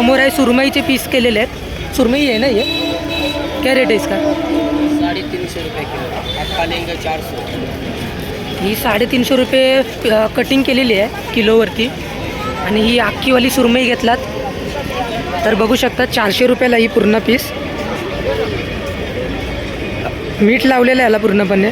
समोर आहे सुरमईचे पीस केलेले आहेत. सुरमई आहे ना ये क्या रेट आहे इसका? साढ़े तीन सौ रुपये किलो. अक्का लेंगे चार सौ ही साडेतीनशे रुपये कटिंग केलेली आहे किलोवरती. आणि ही अख्खीवाली सुरमई घेतलात. तर बघू शकता चारशे रुपयाला ही पूर्ण पीस मीठ लावलेलं आहे याला पूर्णपणे.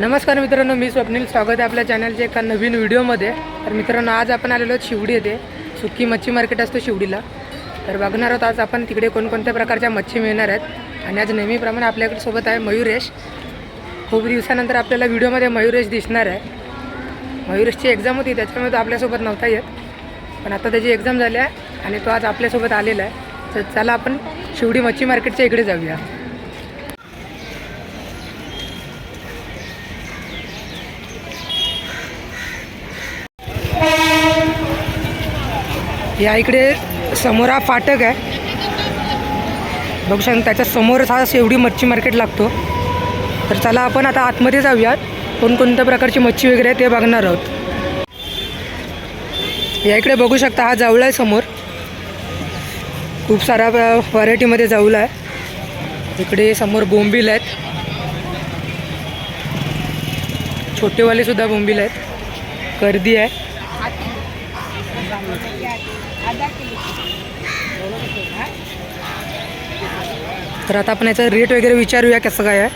नमस्कार मित्रांनो मी स्वप्नील. स्वागत आहे आपल्या चॅनलच्या एका नवीन व्हिडिओमध्ये. तर मित्रांनो आज आपण आलेलो आहोत शिवडी येथे. सुक्की मच्छी मार्केट असतो शिवडीला. तर बघणार आहोत आज आपण तिकडे कोणकोणत्या प्रकारच्या मच्छी मिळणार आहेत. आणि आज नेहमीप्रमाणे आपल्याकडे सोबत आहे मयुरेश. खूप दिवसानंतर आपल्याला व्हिडिओमध्ये मयुरेश दिसणार आहे. मयुरेशची एक्झाम होती त्याच्यामुळे तो आपल्यासोबत नव्हता येत. पण आता त्याची एक्झाम झाली आहे आणि तो आज आपल्यासोबत आलेला आहे. तर चला आपण शिवडी मच्छी मार्केटच्या इकडे जाऊया. या इकडे समोर हा फाटक आहे. बघू शकता त्याच्या समोरच हा शेवडी मच्छी मार्केट लागतो. तर चला आपण आता आतमध्ये जाऊयात. कोणकोणत्या प्रकारची मच्छी वगैरे आहे ते बघणार आहोत. या इकडे बघू शकता हा जावळा आहे समोर. खूप सारा व्हरायटीमध्ये जाऊला आहे. इकडे समोर बोंबील आहेत. छोटेवालेसुद्धा बोंबील आहेत. गर्दी आहे. तर आता आपण याचा रेट वगैरे विचारूया कसं काय आहे.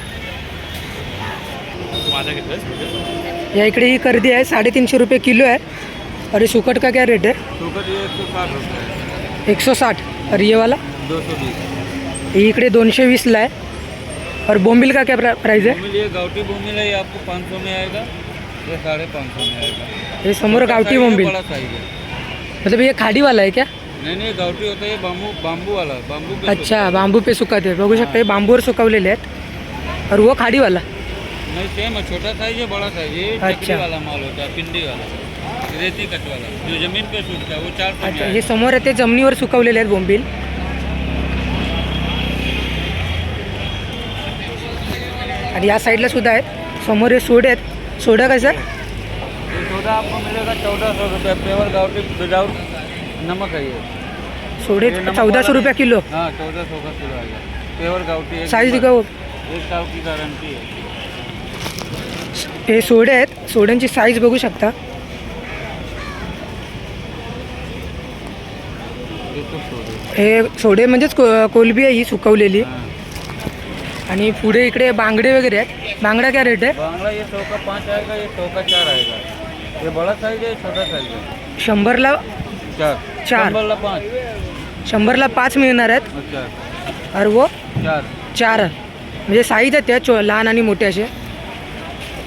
या इकडे ही कर्दी आहे साडेतीनशे रुपये किलो आहे. अरे सुकट का क्या रेट है एक सौ साठ और ये वाला? दो सौ बीस ये इकडे दोनशे वीसला आहे. और बोंबिल का क्या प्रा- प्राइस है ये बोमिल है ये आपको पाँच सौ में आएगा ये साढ़े पाँच सौ में आएगा. ये समोर गावठी बोंबिल. मतलब ये खाडी वाला है क्या? नहीं नहीं गाउटी होता है ये बाम्बू बाम्बू वाला बाम्बू पे अच्छा बांबू पे सुकत बघू शकता हे बांबूवर सुकवलेले आहेत. और वो खाडी वाला? नहीं सेम है छोटा साइज है बड़ा साइज ये अच्छा। वाला माल होता है पिंडी वाला रेती कट वाला जो जमीन पे सूखता है वो चार सौ अच्छा। हे समोर आहे ते जमिनीवर सुकवलेले आहेत बोंबील. आणि या साईडला सुद्धा आहेत. समोर हे सोडे आहेत. सोडा कसं? ये सोडा आपको मिलेगा चौदह सौ रुपये प्योर गाउटी विदाउट नमक है ये सोडे ये नमक चौदा सौ वाला रुपये किलो. हाँ चौदह सौ का किलो आएगा प्योर गाउटी एक साईज। दिखाओ एक साल की गारंटी है हे सोडे आहेत सोड्यांची साईज बघू शकता. ये तो सोडे. हे सोडे म्हणजेच को कोलबी आहे ही सुकवलेली. हाँ. आणि पुढे इकडे बांगडे वगैरे आहेत. बांगडा क्या रेट आहे? बांग्ला ये सौ का पाँच आएगा ये सौ का चार आएगा ये बड़ा साइज है ये छोटा साइज है शंभरला चार. चार। वाला पाँच. शंभरला पाच मिळणार आहेत. चार और वो चार. चार. म्हणजे साईज आहेत त्या चो लहान आणि मोठे असे.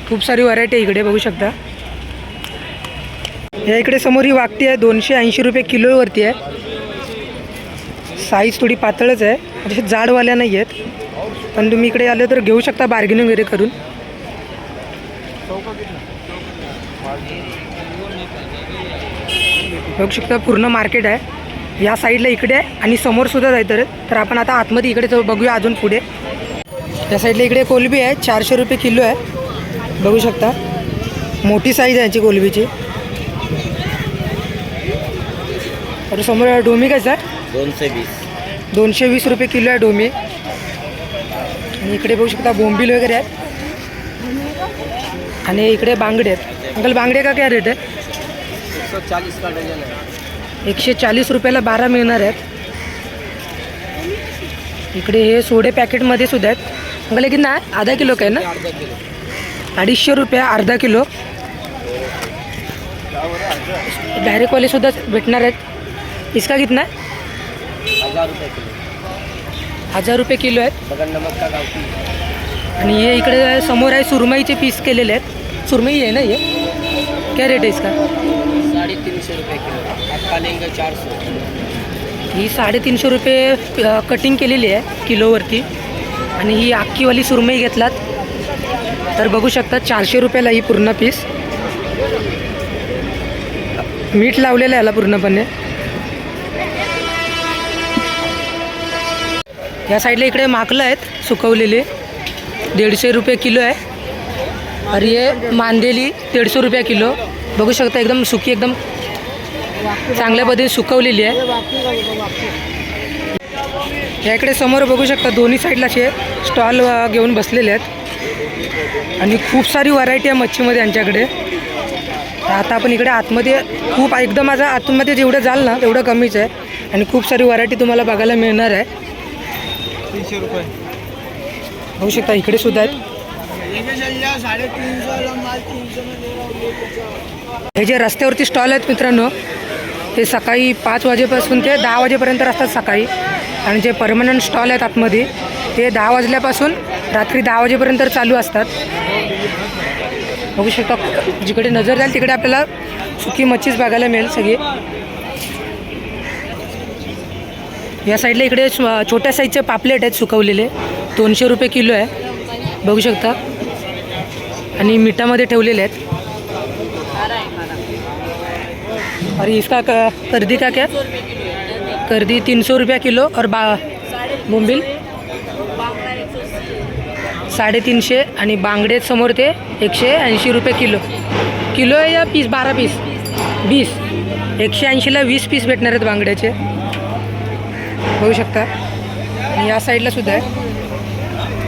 खूप सारी व्हरायटी आहे इकडे बघू शकता. या इकडे समोर ही वागती आहे दोनशे ऐंशी रुपये किलोवरती आहे. साईज थोडी पातळच आहे. म्हणजे जाडवाल्या नाही आहेत. पण तुम्ही इकडे आले तर घेऊ शकता बार्गेनिंग वगैरे करून. बघू शकता पूर्ण मार्केट आहे. या साईडला इकडे आहे आणि समोर सुद्धा जायचं तर आपण आता आतमध्ये इकडे बघूया अजून पुढे. या साईडला इकडे कोलबी आहे चारशे रुपये किलो आहे. बघू शकता मोठी साईज आहे याची कोलबीची. तर समोर डोमी कसं आहे? दोन से बीस दोनशे वीस रुपये किलो आहे डोमी. आणि इकडे बघू शकता बोंबील वगैरे आहेत आणि इकडे बांगडे आहेत. अंकल बांगडे का काय रेट आहे? एकशे चाळीस रुपयाला बारा मिळणार आहेत. इकडे हे सोडे पॅकेटमध्ये सुद्धा आहेत. अंकल हे कितना अर्धा आधा किलो काय ना? अडीचशे रुपये अर्धा किलो. डायरेक्टवाले सुद्धा भेटणार आहेत. इसका कितना हजार रुपये किलो. हजार रुपये किलो आहेत. आणि हे इकडे समोर आहे सुरमईचे पीस केलेले आहेत. सुरमई आहे ना हे? क्या रेट आहे इसका? साढ़े तीन सौ रुपये किलो. अक्का लेंगे चार सौ ही साडेतीनशे रुपये कटिंग केलेली आहे किलोवरती. आणि ही अख्खीवाली सुरमई घेतलात. तर बघू शकता चारशे रुपयाला ही पूर्ण पीस मीठ लावलेलं आहे याला पूर्णपणे. या साईडला इकडे माकलं आहेत सुकवलेले. दीडशे रुपये किलो आहे. आणि हे मांदेली दीडशे रुपये किलो. बघू शकता एकदम सुकी एकदम चांगल्या पद्धतीने सुकवलेली आहे. या इकडे समोर बघू शकता दोन्ही साईडला असे स्टॉल घेऊन बसलेले आहेत. आणि खूप सारी व्हरायटी आहे मच्छीमध्ये यांच्याकडे. आता आपण इकडे आतमध्ये खूप एकदम माझं आतमध्ये जेवढं जाल ना तेवढं कमीच आहे. आणि खूप सारी व्हरायटी तुम्हाला बघायला मिळणार आहे. तीनशे रुपये. बघू शकता इकडे सुद्धा आहेत. हे जे रस्त्यावरती स्टॉल आहेत मित्रांनो ते सकाळी पाच वाजेपासून ते दहा वाजेपर्यंत असतात सकाळी. आणि जे परमनंट स्टॉल आहेत आतमध्ये ते दहा वाजल्यापासून रात्री दहा वाजेपर्यंत चालू असतात. बघू शकता जिकडे नजर जाईल तिकडे आपल्याला सुकी मच्छीच बघायला मिळेल सगळी. या साईडला इकडे छोट्या साईजचे पापलेट आहेत सुकवलेले. दोनशे रुपये किलो आहे. बघू शकता. आणि मिठामध्ये ठेवलेले आहेत. अरे इसका क- कर्दी का क्या? कर्दी तीन सौ रुपया किलो और बा बोंबील? साडेतीनशे आणि बांगडे समोर ते एकशे ऐंशी रुपये किलो. किलो आहे या पीस बारा पीस. वीस. एकशे ऐंशीला वीस पीस भेटणार आहेत बांगड्याचे. बघू शकता. आणि या साईडला सुद्धा आहे.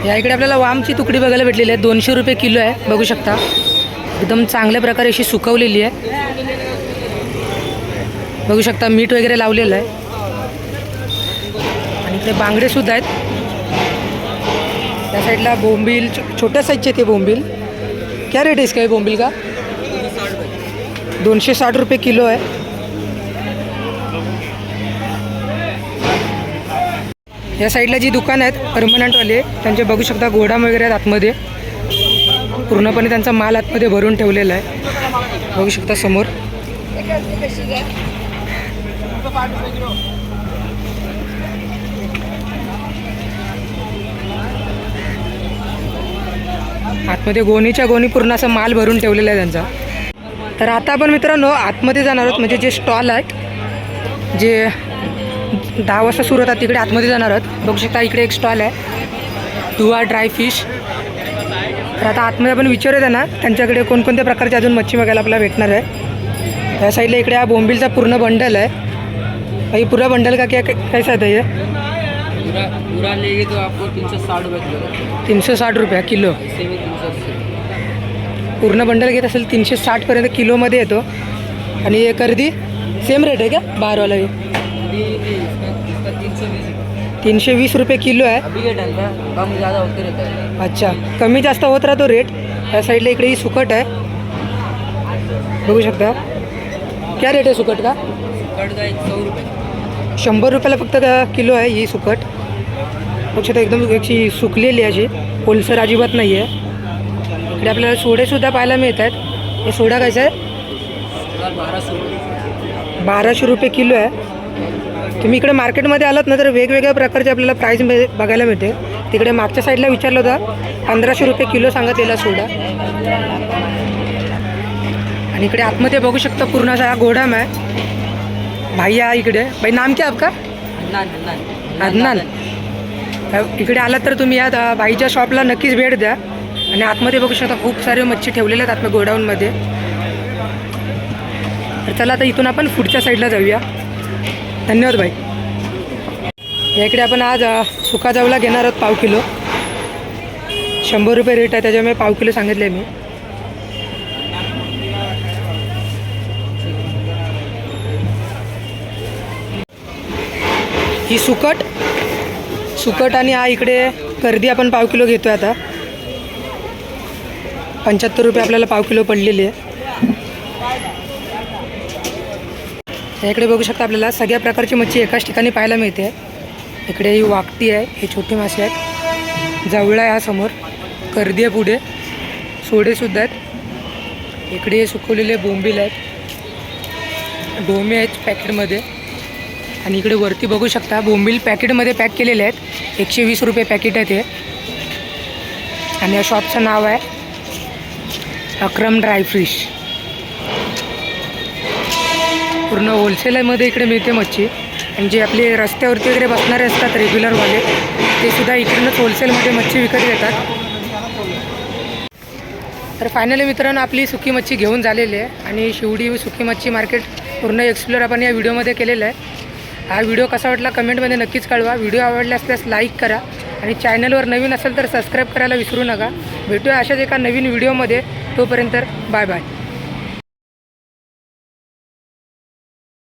या इकडे आपल्याला वामची तुकडी बघायला भेटलेली आहे. दोनशे रुपये किलो आहे. बघू शकता. एकदम चांगल्या प्रकारे अशी सुकवलेली आहे. बघू शकता मीठ वगैरे लावलेलं आहे. आणि इकडे बांगडेसुद्धा आहेत. त्या साईडला बोंबील छो- छोट्या साईजचे ते बोंबील. क्या रेट आहे इसका ये बोंबील का? दोनशे साठ रुपये किलो आहे. या साईडला जी दुकान आहेत परमनंटवाले त्यांचे बघू शकता गोडाम वगैरे आहेत आतमध्ये. पूर्णपणे त्यांचा माल आतमध्ये भरून ठेवलेला आहे. बघू शकता समोर. आतमध्ये गोणीच्या गोणी पूर्ण असा माल भरून ठेवलेला आहे त्यांचा. तर आता आपण मित्रांनो आतमध्ये जाणार आहोत. म्हणजे जे स्टॉल आहेत जे दहा वाजता सुरू होतात तिकडे आतमध्ये जाणार आहोत. बघू शकता इकडे एक स्टॉल आहे. दुवा ड्राय फिश तर आता आतमध्ये आपण विचारूया ना त्यांच्याकडे कोणकोणत्या प्रकारची अजून मच्छी बघायला आपल्याला भेटणार आहे. या साईडला इकडे हा बोंबिलचा पूर्ण बंडल आहे. भाई पूरा बंडल का क्या कैसा आहे ये पूरा पूरा लेंगे तो आपको तीन सौ साठ रुपये किलो तीनशे साठ रुपया किलो. पूर्ण बंडल घेत असेल तीनशे साठपर्यंत किलोमध्ये येतो. आणि हे कर्दी सेम रेट आहे का बारवाला तीनशे वीस रुपये। किलो आहे है अच्छा कमी जास्त होत राहतो रेट या साईडला इकडे ही सुकट आहे बघू शकता? क्या रेट आहे सुकट का? शंभर रुपयाला फक्त का किलो आहे ही सुकट. बघू शकता एकदम अशी सुकलेली आहे अशी. ओलसर अजिबात नाही आहे. इकडे आपल्याला सोडेसुद्धा पाहायला मिळत आहेत हे सोडा कसा आहे? बाराशे रुपये किलो आहे. तुम्ही इकडे मार्केटमध्ये आलात ना तर वेगवेगळ्या प्रकारचे आपल्याला प्राईस बघायला मिळते. तिकडे मागच्या साईडला विचारलं होतं पंधराशे रुपये किलो सांगितलेला सोडा. आणि इकडे आतमध्ये बघू शकता पूर्ण असा हा गोडाम आहे. भाई या इकडे. भाई नाम क्या आपका? अदनान इकडे आलात तर तुम्ही या भाईच्या शॉपला नक्कीच भेट द्या. आणि आतमध्ये बघू शकता खूप सारे मच्छी ठेवलेले आहेत आतमध्ये गोडाऊनमध्ये. तर चला आता इथून आपण पुढच्या साईडला जाऊया. धन्यवाद भाई. या इकडे आपण आज अ, सुका जावला घेणार आहोत पाव किलो. शंभर रुपये रेट आहे त्याच्यामुळे पाव किलो सांगितले मी. ही सुकट सुकट आणि हा इकडे गर्दी आपण पाव किलो घेतो आता. पंच्याहत्तर रुपये आपल्याला पाव किलो पडलेली आहे. इकडे बघू शकता आपल्याला सगळ्या प्रकारची मच्छी एकाच ठिकाणी पाहायला मिळते. इकडे ही वाकटी आहे हे छोटी मासे आहेत. जावळा आहे हा समोर. कर्दी आहे पुढे. सोडेसुद्धा आहेत. इकडे सुकवलेले बोंबील आहेत. डोमे आहेत पॅकेटमध्ये. आणि इकडे वरती बघू शकता बोंबील पॅकेटमध्ये पॅक केलेले आहेत. एकशे वीस रुपये पॅकेट आहे ते. आणि या शॉपचं नाव आहे अक्रम ड्रायफ्रिश पूर्ण होलसेलमध्ये इकडे मिळते मच्छी. आणि जे आपले रस्त्यावरती वगैरे बसणारे असतात रेग्युलरवाले ते सुद्धा इकडूनच होलसेलमध्ये मच्छी विकत घेतात. तर फायनली मित्रांनो आपली सुकी मच्छी घेऊन झालेली आहे. आणि शिवडी सुकी मच्छी मार्केट पूर्ण एक्सप्लोर आपण या व्हिडिओमध्ये केलेलं आहे. हा व्हिडिओ कसा वाटला कमेंटमध्ये नक्कीच कळवा. व्हिडिओ आवडला असल्यास लाईक करा. आणि चॅनलवर नवीन असेल तर सबस्क्राईब करायला विसरू नका. भेटूया अशाच एका नवीन व्हिडिओमध्ये तोपर्यंत बाय बाय